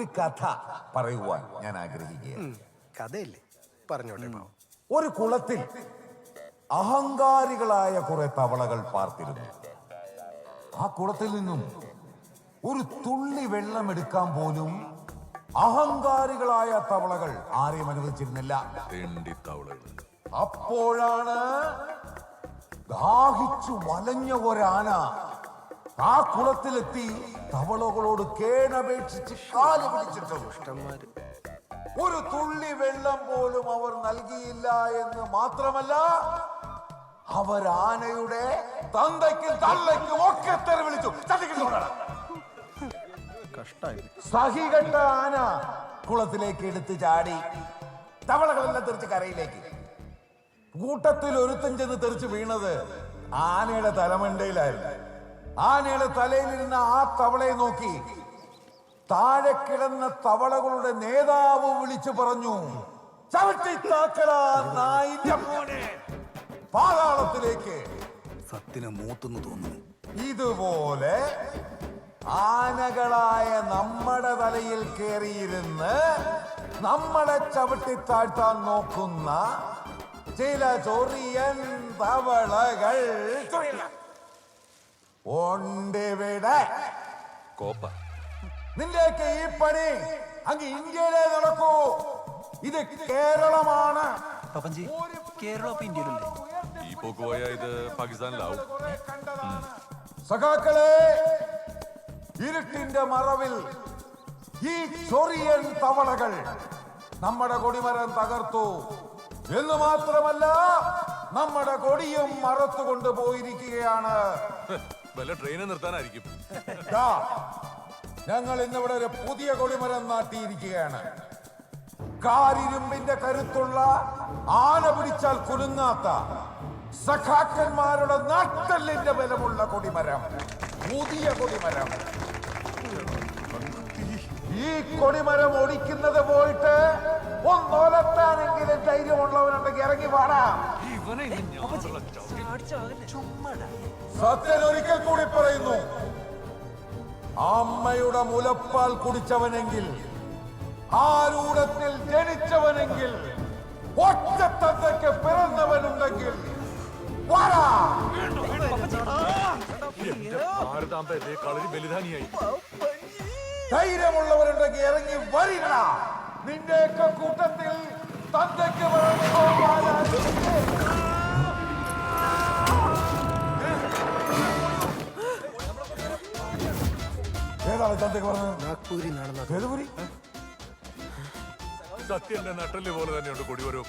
ഒരു കഥ പറയുവാൻ ഞാൻ ആഗ്രഹിക്കുകയാണ്. കഥയില്ലേ? പറഞ്ഞോട്ടെ ഒരു കുളത്തിൽ അഹങ്കാരികളായ കുറെ തവളകൾ പാർത്തിരുന്നു. ആ കുളത്തിൽ നിന്നും ഒരു തുള്ളി വെള്ളം എടുക്കാൻ പോലും അഹങ്കാരികളായ തവളകൾ ആരെയും അനുവദിച്ചിരുന്നില്ല. അപ്പോഴാണ് ദാഹിച്ചു വലഞ്ഞ ഒരാന ആ കുളത്തിലെത്തി തവളകളോട് കേണപേക്ഷിച്ച് കാൽ പിടിച്ചിട്ടുണ്ട്. ഒരു തുള്ളി വെള്ളം പോലും അവർ നൽകിയില്ല എന്ന് മാത്രമല്ല അവർ ആനയുടെ തന്തയ്ക്കും തള്ളയ്ക്കും ഒക്കെ തെറി വിളിച്ചു. സഹികണ്ട ആന കുളത്തിലേക്ക് എടുത്ത് ചാടി തവളകളെല്ലാം തെറിച്ച് കരയിലേക്ക്. കൂട്ടത്തിൽ ഒരുത്തഞ്ചെന്ന് തെറിച്ച് വീണത് ആനയുടെ തലമണ്ടയിലായിരുന്നു. ആനയുടെ തലയിലിരുന്ന ആ തവളയെ നോക്കി. താഴെ കിടന്ന തവളകളുടെ നേതാവ് വിളിച്ചു പറഞ്ഞു ചവിട്ടി താക്കടാ നായിന്റെ മോനെ. പാതാളത്തിലേക്ക്. സത്യന മൂത്തെന്ന് തോന്നുന്നു. ഇതുപോലെ ആനകളായ നമ്മുടെ തലയിൽ കയറിയിരുന്ന് നമ്മളെ ചവിട്ടി താഴ്ത്താൻ നോക്കുന്ന ചില ചൊറിയൻ തവളകൾ. കോപ്പ. നിന്റെയൊക്കെ ഈ പണി അങ്ങ് ഇന്ത്യയിലേ നടക്കൂ. ഇത് കേരളമാണ്. പപ്പൻജി കേരളം ഇപ്പൊ ഇന്ത്യയിലല്ലേ? ഈ പോക്ക് പോയാ ഇത് പാകിസ്ഥാനിലാവും. സഖാക്കളെ ഇരുട്ടിന്റെ മറവിൽ ഈ ചൊറിയൻ തവളകൾ നമ്മുടെ കൊടിമരം തകർത്തു. എന്ന് മാത്രമല്ല നമ്മുടെ കൊടിയും മറത്തുകൊണ്ട് പോയിരിക്കുകയാണ്. വല്ല ട്രെയിനെ നിർത്താനായിരിക്കും. ദാ, ഞങ്ങൾ ഇന്നിവിടെ ഒരു പുതിയ കൊടിമരം നാട്ടിയിരിക്കുകയാണ്. കാരിരുമ്പിന്റെ കരുത്തുള്ള ആന പിടിച്ചാൽ കുലുങ്ങാത്ത സഖാക്കന്മാരുടെ നാട്ടല്ലിന്റെ ബലമുള്ള കൊടിമരം. പുതിയ കൊടിമരം. ഈ കൊടിമരം ഒടിക്കുന്നത് പോയിട്ട് ഒന്നോലത്താനെങ്കിലും ധൈര്യമുള്ളവനുണ്ടെങ്കിൽ ഇറങ്ങി പാടാം സത്യൻ ഒരിക്കൽ കൂടി പറയുന്നു അമ്മയുടെ മുലപ്പാൽ കുടിച്ചവനെങ്കിൽ ആരൂഢത്തിൽ ജനിച്ചവനെങ്കിൽ ഒറ്റത്തന്തയ്ക്ക് പിറന്നവനുണ്ടെങ്കിൽ ധൈര്യമുള്ളവരുണ്ടെങ്കിൽ ഇറങ്ങി വരിക നിന്റെയൊക്കെ കൂട്ടത്തിൽ തന്തയ്ക്ക് പിറന്നവനാണ്. ഏതാണ് പറഞ്ഞത് നാഗ്പൂരി സത്യന്റെ നട്ടൽ പോലെ തന്നെയുണ്ട് കൊടിവരവും